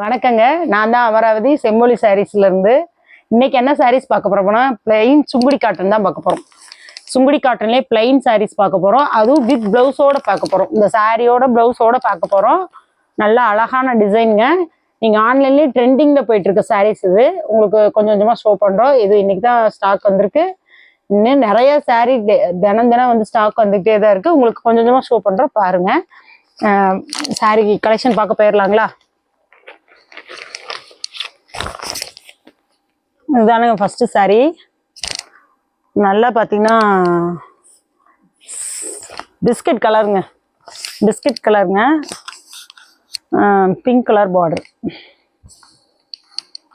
வணக்கங்க. நான் தான் அமராவதி செம்மொழி சாரீஸ்ல இருந்து இன்னைக்கு என்ன சாரீஸ் பார்க்க போறோம்னா பிளெயின் சுங்குடி காட்டன் தான் பார்க்க போறோம். சுங்குடி காட்டன்லேயே பிளைன் சாரீஸ் பார்க்க போறோம். அதுவும் வித் பிளவுஸோட பார்க்க போறோம். இந்த சாரியோட பிளவுஸோட பார்க்க போறோம். நல்ல அழகான டிசைனுங்க நீங்க ஆன்லைன்லயே ட்ரெண்டிங்ல போயிட்டு இருக்க சாரீஸ் இது. உங்களுக்கு கொஞ்சம் கொஞ்சமா ஷோ பண்றோம். இது இன்றைக்கி தான் ஸ்டாக் வந்திருக்கு. இன்னும் நிறைய சாரீ தினம் தினம் வந்து ஸ்டாக் வந்துகிட்டே தான் இருக்கு. உங்களுக்கு கொஞ்சம் கொஞ்சமா ஷோ பண்றோம். பாருங்க. சாரி கலெக்ஷன் பார்க்க போயிடலாங்களா இதுதானுங்க ஃபஸ்ட்டு சாரி நல்லா பார்த்தீங்கன்னா பிஸ்கட் கலருங்க பிஸ்கட் கலருங்க பிங்க் கலர் பார்டர்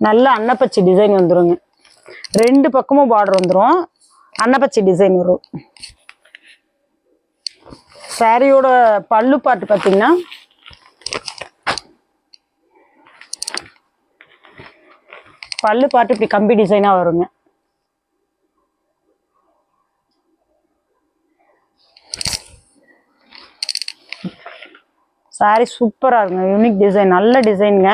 நல்ல அன்னப்பச்சி டிசைன் வந்துருங்க. ரெண்டு பக்கமும் பார்டர் வந்துடும் அன்னப்பச்சி டிசைன் வரும். சாரியோட பல்லு பாட்டு பார்த்தீங்கன்னா பல்லு பாட்டு இப்படி கம்பி டிசைனாக வருங்க. சாரி சூப்பராக இருக்குங்க. யூனிக் டிசைன் நல்ல டிசைனுங்க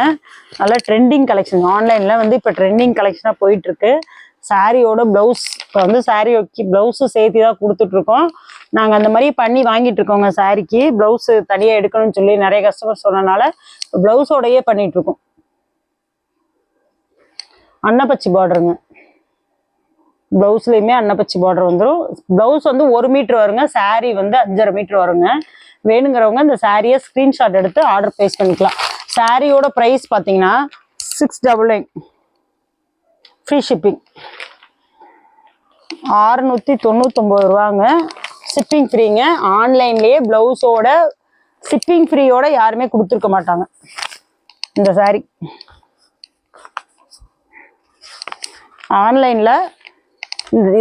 நல்ல ட்ரெண்டிங் கலெக்ஷன் ஆன்லைனில் வந்து இப்போ ட்ரெண்டிங் கலெக்ஷனாக போயிட்டுருக்கு. சாரியோட ப்ளவுஸ் இப்போ வந்து சாரி ப்ளவுஸு சேர்த்து தான் கொடுத்துட்ருக்கோம் நாங்கள் அந்த மாதிரி பண்ணி வாங்கிட்டு இருக்கோங்க சாரிக்கு ப்ளவுஸு தனியாக எடுக்கணும்னு சொல்லி நிறைய கஸ்டமர் சொன்னனால ப்ளவுஸோடையே பண்ணிகிட்ருக்கோம் அன்னப்பச்சி பார்டருங்க ப்ளவுஸ்லேயுமே அன்னப்பச்சி பார்டர் வந்துடும் ப்ளவுஸ் வந்து ஒரு மீட்ரு வருங்க. சாரீ வந்து அஞ்சரை மீட்ரு வருங்க. வேணுங்கிறவங்க இந்த சாரியை ஸ்க்ரீன்ஷாட் எடுத்து ஆர்டர் ப்ளேஸ் பண்ணிக்கலாம். சாரியோட ப்ரைஸ் பார்த்தீங்கன்னா six double nine free shipping ஆறுநூற்றி தொண்ணூத்தொம்பது ரூபாங்க. ஷிப்பிங் ஃப்ரீங்க ஆன்லைன்லேயே ப்ளவுஸோட ஷிப்பிங் ஃப்ரீயோட யாருமே கொடுத்துருக்க மாட்டாங்க. இந்த சாரீ ஆன்லைனில்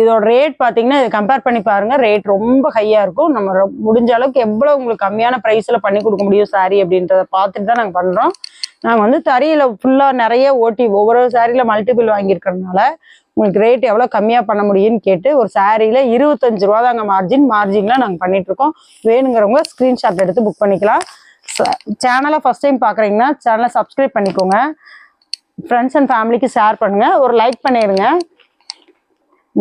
இதோட ரேட் பார்த்தீங்கன்னா இது கம்பேர் பண்ணி பாருங்கள் ரேட் ரொம்ப ஹையாக இருக்கும். நம்ம முடிஞ்ச அளவுக்கு எவ்வளோ உங்களுக்கு கம்மியான ப்ரைஸில் பண்ணி கொடுக்க முடியும் சாரீ அப்படின்றத பார்த்துட்டு தான் நாங்கள் பண்ணுறோம் நாங்கள் வந்து தறியில் ஃபுல்லாக நிறைய ஓட்டி ஒவ்வொரு சாரியில் மல்டிபிள் வாங்கியிருக்கறதுனால உங்களுக்கு ரேட் எவ்வளோ கம்மியாக பண்ண முடியும்னு கேட்டு ஒரு சாரியில் இருபத்தஞ்சு ரூபா தாங்க மார்ஜின் மார்ஜினில் நாங்கள் பண்ணிகிட்ருக்கோம் வேணுங்கிறவங்க ஸ்க்ரீன்ஷாட் எடுத்து புக் பண்ணிக்கலாம். சேனலை ஃபஸ்ட் டைம் பார்க்குறீங்கன்னா சேனலை சப்ஸ்கிரைப் பண்ணிக்கோங்க. ஃப்ரெண்ட்ஸ் அண்ட் ஃபேமிலிக்கு ஷேர் பண்ணுங்கள் ஒரு லைக் பண்ணிடுங்க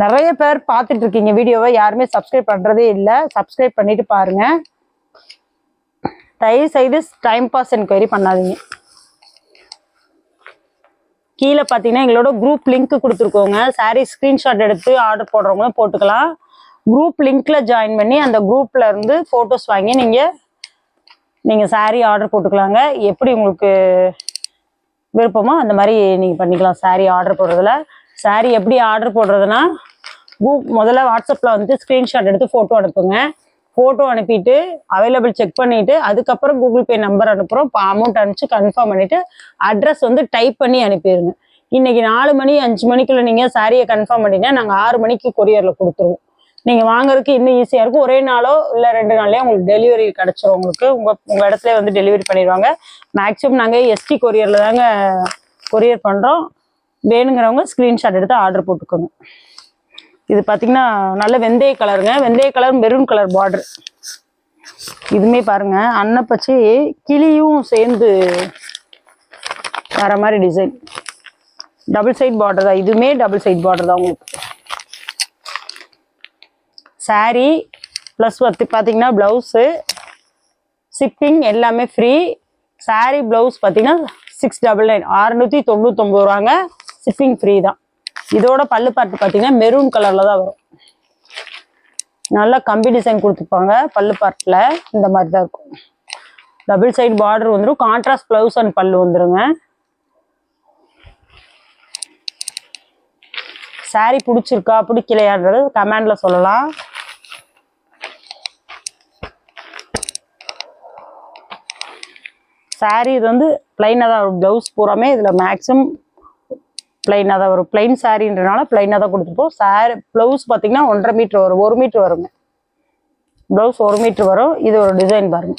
நிறைய பேர் பார்த்துட்டு இருக்கீங்க வீடியோவை. யாருமே சப்ஸ்கிரைப் பண்ணுறதே இல்லை. சப்ஸ்கிரைப் பண்ணிட்டு பாருங்கள் தயவு செய்து டைம் பாஸ் என்கொயரி பண்ணாதீங்க. கீழே பார்த்தீங்கன்னா எங்களோட குரூப் லிங்க் கொடுத்துருக்கோங்க. சாரீ ஸ்க்ரீன்ஷாட் எடுத்து ஆர்டர் போடுறவங்களும் போட்டுக்கலாம். குரூப் லிங்க்ல ஜாயின் பண்ணி அந்த குரூப்ல இருந்து ஃபோட்டோஸ் வாங்கி நீங்கள் நீங்கள் சாரீ ஆர்டர் போட்டுக்கலாங்க. எப்படி உங்களுக்கு விருப்பமோ அந்த மாதிரி நீங்கள் பண்ணிக்கலாம். சாரீ ஆர்டர் போடுறதுல. சாரீ எப்படி ஆர்டர் போடுறதுன்னா கூ- முதல்ல வாட்ஸ்அப்பில் வந்து ஸ்க்ரீன்ஷாட் எடுத்து ஃபோட்டோ அனுப்புங்க. ஃபோட்டோ அனுப்பிட்டு அவைலபிள் செக் பண்ணிவிட்டு அதுக்கப்புறம் கூகுள் பே நம்பர் அனுப்புகிறோம் இப்போ அமௌண்ட் அனுப்பிச்சு கன்ஃபார்ம் பண்ணிவிட்டு அட்ரஸ் வந்து டைப் பண்ணி அனுப்பிடுங்க. இன்றைக்கி நாலு மணி அஞ்சு மணிக்குள்ளே நீங்கள் சாரியை கன்ஃபார்ம் பண்ணிட்டீங்கன்னா நாங்கள் ஆறு மணிக்கு கொரியரில் கொடுத்துருவோம். நீங்கள் வாங்குறதுக்கு இன்னும் ஈஸியாக இருக்கும். ஒரே நாளோ இல்லை ரெண்டு நாள்லயே உங்களுக்கு டெலிவரி கிடச்சிரும் உங்களுக்கு. உங்கள் உங்கள் இடத்துல வந்து டெலிவரி பண்ணிடுவாங்க. மேக்ஸிமம் நாங்கள் எஸ்டி கொரியரில் தாங்க கொரியர் பண்ணுறோம் வேணுங்கிறவங்க ஸ்க்ரீன்ஷாட் எடுத்து ஆர்டர் போட்டுக்கோங்க. இது பார்த்தீங்கன்னா நல்ல வெந்தய கலருங்க வெந்தய கலர் மெரூன் கலர் பார்டர் இதுமே பாருங்க. அன்னப்பச்சி கிளியும் சேர்ந்து வர மாதிரி டிசைன் டபுள் சைட் பார்டர் தான். இதுவுமே டபுள் சைட் பார்டர் தான் உங்களுக்கு. சாரீ ப்ளஸ் வந்து பார்த்தீங்கன்னா ப்ளவுஸு ஷிப்பிங் எல்லாமே ஃப்ரீ சாரீ ப்ளவுஸ் பார்த்தீங்கன்னா சிக்ஸ் டபுள் நைன் அறுநூற்றி தொண்ணூத்தொம்பது ரூபாங்க. ஷிப்பிங் ஃப்ரீ தான். இதோட பல்லு பாட்டு பார்த்தீங்கன்னா மெரூன் கலரில் தான் வரும். நல்லா கம்பி டிசைன் கொடுத்துருப்பாங்க பல்லு பார்ட்டில் இந்த மாதிரி தான் இருக்கும். டபுள் சைடு பார்டர் வந்துடும் கான்ட்ராஸ்ட் ப்ளவுஸ் அண்ட் பல்லு வந்துருங்க. சாரீ பிடிச்சிருக்கா? பிடிக்கலையான்றது கமெண்டில் சொல்லலாம். சாரீ இது வந்து பிளைனாக தான் வரும். ப்ளவுஸ் பூராமே இதில் மேக்ஸிமம் பிளைனாக தான் வரும். பிளைன் சாரீன்றனால பிளைனாக தான் கொடுத்துருப்போம் சாரி ப்ளவுஸ் பார்த்தீங்கன்னா ஒன்றரை மீட்ரு வரும். ஒரு மீட்ரு வருங்க. ப்ளவுஸ் ஒரு மீட்ரு வரும். இது ஒரு டிசைன் பாருங்க.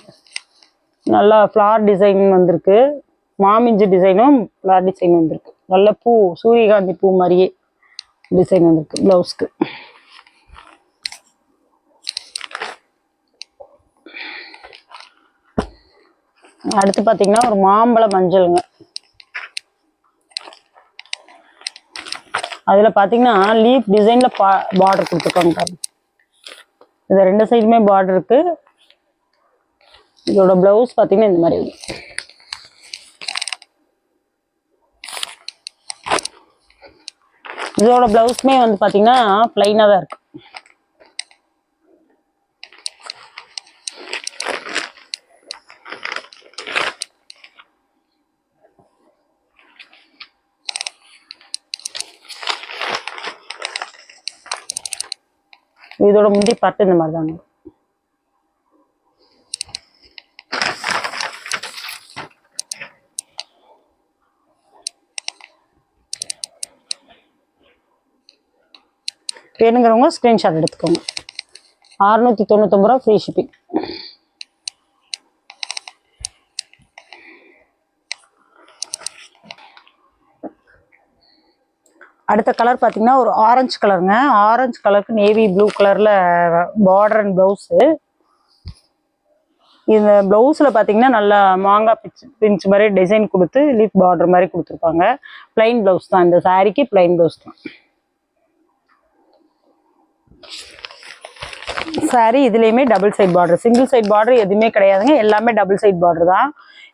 நல்லா ஃப்ளார் டிசைன் வந்திருக்கு. மாமிஞ்சு டிசைனும் ஃப்ளார் டிசைன் வந்திருக்கு. நல்ல பூ சூரியகாந்தி பூ மாதிரியே டிசைன் வந்திருக்கு ப்ளவுஸ்க்கு அடுத்து பார்த்தீங்கன்னா ஒரு மாம்பழ மஞ்சளுங்க. அதில் பார்த்தீங்கன்னா லீஃப் டிசைனில் பா பார்டர் கொடுத்துருக்காங்க இது ரெண்டு சைடுமே பார்டர் இருக்குது இதோட ப்ளவுஸ் பார்த்தீங்கன்னா இந்த மாதிரி இதோட ப்ளவுஸுமே வந்து பார்த்தீங்கன்னா ப்ளைனாக தான் இருக்குது இதோட முந்தி பார்த்து இந்த மாதிரி தாங்க வேணுங்கிறவங்க ஸ்க்ரீன்ஷாட் எடுத்துக்கோங்க. அறுநூத்தி தொண்ணூத்தொம்பது ரூபா ஃப்ரீ ஷிப்பிங் அடுத்த கலர் பார்த்தீங்கன்னா ஒரு ஆரஞ்சு கலருங்க ஆரஞ்சு கலருக்கு நேவி ப்ளூ கலரில் பார்டர் அண்ட் ப்ளவுஸு இந்த ப்ளவுஸில் பார்த்தீங்கன்னா நல்லா மாங்காய் பிச் பிஞ்ச் மாதிரி டிசைன் கொடுத்து லீஃப் பார்டர் மாதிரி கொடுத்துருப்பாங்க. பிளைன் ப்ளவுஸ் தான். இந்த சாரீக்கு பிளைன் ப்ளவுஸ் தான். சாரி இதுலேயுமே double side border single side border எதுவுமே கிடையாதுங்க. எல்லாமே டபுள் சைட் பார்டர் தான்.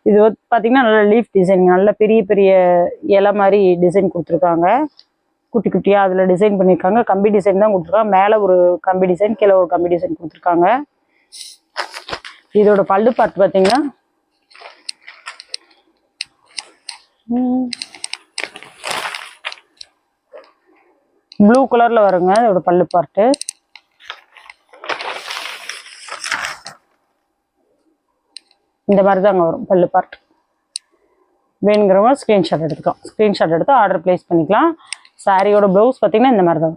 இது பார்த்தீங்கன்னா நல்ல லீஃப் டிசைன் நல்ல பெரிய பெரிய இலை மாதிரி டிசைன் கொடுத்துருக்காங்க. குட்டி குட்டியாக அதில் டிசைன் பண்ணியிருக்காங்க கம்பி டிசைன் தான் கொடுத்துருக்காங்க. மேலே ஒரு கம்பி டிசைன் கீழே ஒரு கம்பி டிசைன் கொடுத்துருக்காங்க. இதோட பல்லு பார்த்து பார்த்தீங்கன்னா ப்ளூ கலரில் வருங்க. இதோட பல்லு பார்ட்டு இந்த மாதிரி தாங்க வரும் பல்லு பார்ட் வேணுங்கிறவங்க ஸ்க்ரீன்ஷாட் எடுத்துக்கலாம். ஸ்க்ரீன்ஷாட் எடுத்து ஆர்டர் ப்ளேஸ் பண்ணிக்கலாம். சாரியோட ப்ளவுஸ் பார்த்தீங்கன்னா இந்த மாதிரி தான்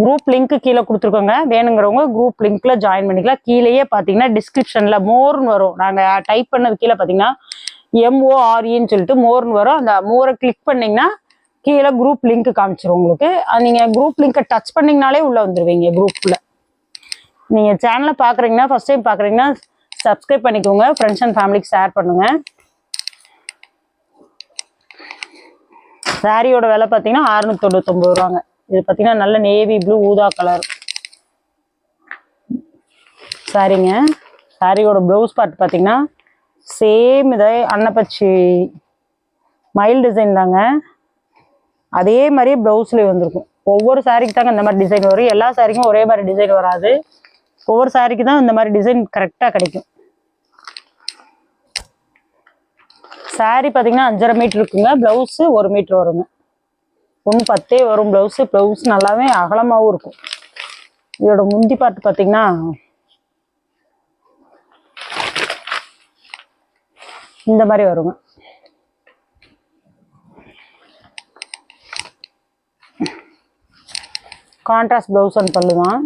குரூப் லிங்க் கீழே கொடுத்துருக்கோங்க. வேணுங்கிறவங்க குரூப் லிங்க்ல ஜாயின் பண்ணிக்கலாம். கீழேயே பார்த்தீங்கன்னா டிஸ்கிரிப்ஷனில் மோர்னு வரும். நாங்கள் டைப் பண்ணது கீழே பார்த்தீங்கன்னா எம்ஓஆர்இன்னு சொல்லிட்டு மோர்னு வரும். அந்த மோரை கிளிக் பண்ணீங்கன்னா கீழே குரூப் லிங்க் காமிச்சிரும் உங்களுக்கு. நீங்கள் குரூப் லிங்கை டச் பண்ணீங்கனாலே உள்ளே வந்துடுவீங்க குரூப்பில் நீங்கள் சேனலை பார்க்குறீங்கன்னா ஃபர்ஸ்ட் டைம் பார்க்குறீங்கன்னா சப்ஸ்கிரைப் பண்ணிக்கோங்க. ஃப்ரெண்ட்ஸ் அண்ட் ஃபேமிலிக்கு ஷேர் பண்ணுங்க. சாரியோட விலை பார்த்தீங்கன்னா அறுநூத்தி தொண்ணூத்தொம்பது ரூபாங்க. இது பார்த்தீங்கன்னா நல்ல நேவி ப்ளூ ஊதா கலர் சாரிங்க. சாரியோட ப்ளவுஸ் பார்ட் பார்த்தீங்கன்னா சேம் இதை அன்னப்பச்சி மயில் டிசைன் தாங்க. அதே மாதிரியே ப்ளவுஸ்லேயே வந்திருக்கும். ஒவ்வொரு சாரிக்கு தாங்க இந்த மாதிரி டிசைன் வரும். எல்லா சாரிக்கும் ஒரே மாதிரி டிசைன் வராது. ஒவ்வொரு சாரிக்கு தான் இந்த மாதிரி டிசைன் கரெக்டாக கிடைக்கும். சாரி பார்த்தீங்கன்னா அஞ்சரை மீட்ரு இருக்குங்க. ப்ளவுஸு ஒரு மீட்ரு வருங்க. ஒன்று பத்தே வரும் ப்ளவுஸு ப்ளவுஸ் நல்லாவே அகலமாகவும் இருக்கும். இதோட முந்தி பாட்டு பார்த்தீங்கன்னா இந்த மாதிரி வருங்க. கான்ட்ராஸ்ட் ப்ளவுஸ் அண்ட் பல்லு தான்.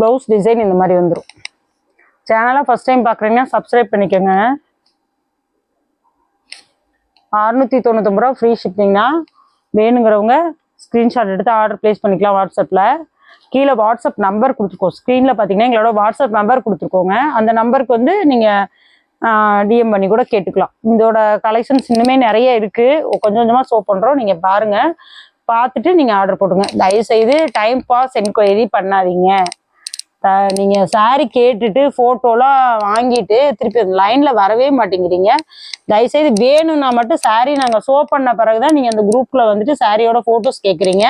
ப்ளவுஸ் டிசைன் இந்த மாதிரி வந்துடும் சேனலை ஃபஸ்ட் டைம் பார்க்குறீங்கன்னா சப்ஸ்கிரைப் பண்ணிக்கோங்க. அறுநூற்றி தொண்ணூத்தொம்பது ரூபா ஃப்ரீ ஷிப்பிங்னா வேணுங்கிறவங்க ஸ்க்ரீன்ஷாட் எடுத்து ஆர்டர் ப்ளேஸ் பண்ணிக்கலாம் வாட்ஸ்அப்பில் கீழே வாட்ஸ்அப் நம்பர் கொடுத்துருக்கோம் ஸ்க்ரீனில் பார்த்தீங்கன்னா எங்களோட வாட்ஸ்அப் நம்பர் கொடுத்துருக்கோங்க. அந்த நம்பருக்கு வந்து நீங்கள் டிஎம் பண்ணி கூட கேட்டுக்கலாம். இதோட கலெக்ஷன்ஸ் இன்னுமே நிறைய இருக்குது கொஞ்சம் கொஞ்சமாக ஷோ பண்ணுறோம் நீங்கள் பாருங்கள் பார்த்துட்டு நீங்கள் ஆர்டர் போட்டுங்க தயவுசெய்து டைம் பாஸ் என்கொயரி பண்ணாதீங்க. த- நீங்க saree கேட்டுட்டு போட்டோலாம் வாங்கிட்டு திருப்பி லைன்ல வரவே மாட்டேங்கிறீங்க. தயவுசெய்து வேணும்னா மட்டும் சாரி நாங்க ஷோ பண்ண பிறகுதான் நீங்க அந்த குரூப்ல வந்துட்டு சாரியோட போட்டோஸ் கேட்குறீங்க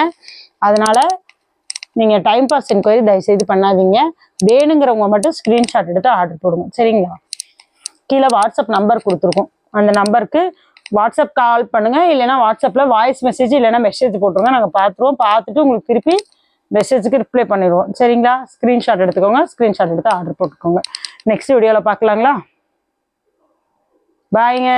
அதனால நீங்க டைம் பாஸ் என்கொயரி தயவுசெய்து பண்ணாதீங்க. வேணுங்கிறவங்க மட்டும் ஸ்கிரீன்ஷாட் எடுத்து ஆர்டர் போடுங்க. சரிங்களா? கீழே வாட்ஸ்அப் நம்பர் கொடுத்துருக்கோம். அந்த நம்பருக்கு வாட்ஸ்அப் கால் பண்ணுங்க. இல்லைன்னா வாட்ஸ்அப்ல வாய்ஸ் மெசேஜ் இல்லைன்னா மெசேஜ் போட்டுருங்க. நாங்கள் பார்த்துருவோம். பார்த்துட்டு உங்களுக்கு திருப்பி மெசேஜுக்கு ரிப்ளை பண்ணிடுவோம். சரிங்களா? ஸ்க்ரீன்ஷாட் எடுத்துக்கோங்க. ஸ்க்ரீன்ஷாட் எடுத்து ஆர்டர் போட்டுக்கோங்க. நெக்ஸ்ட் வீடியோவில் பார்க்கலாங்களா? பாய்ங்க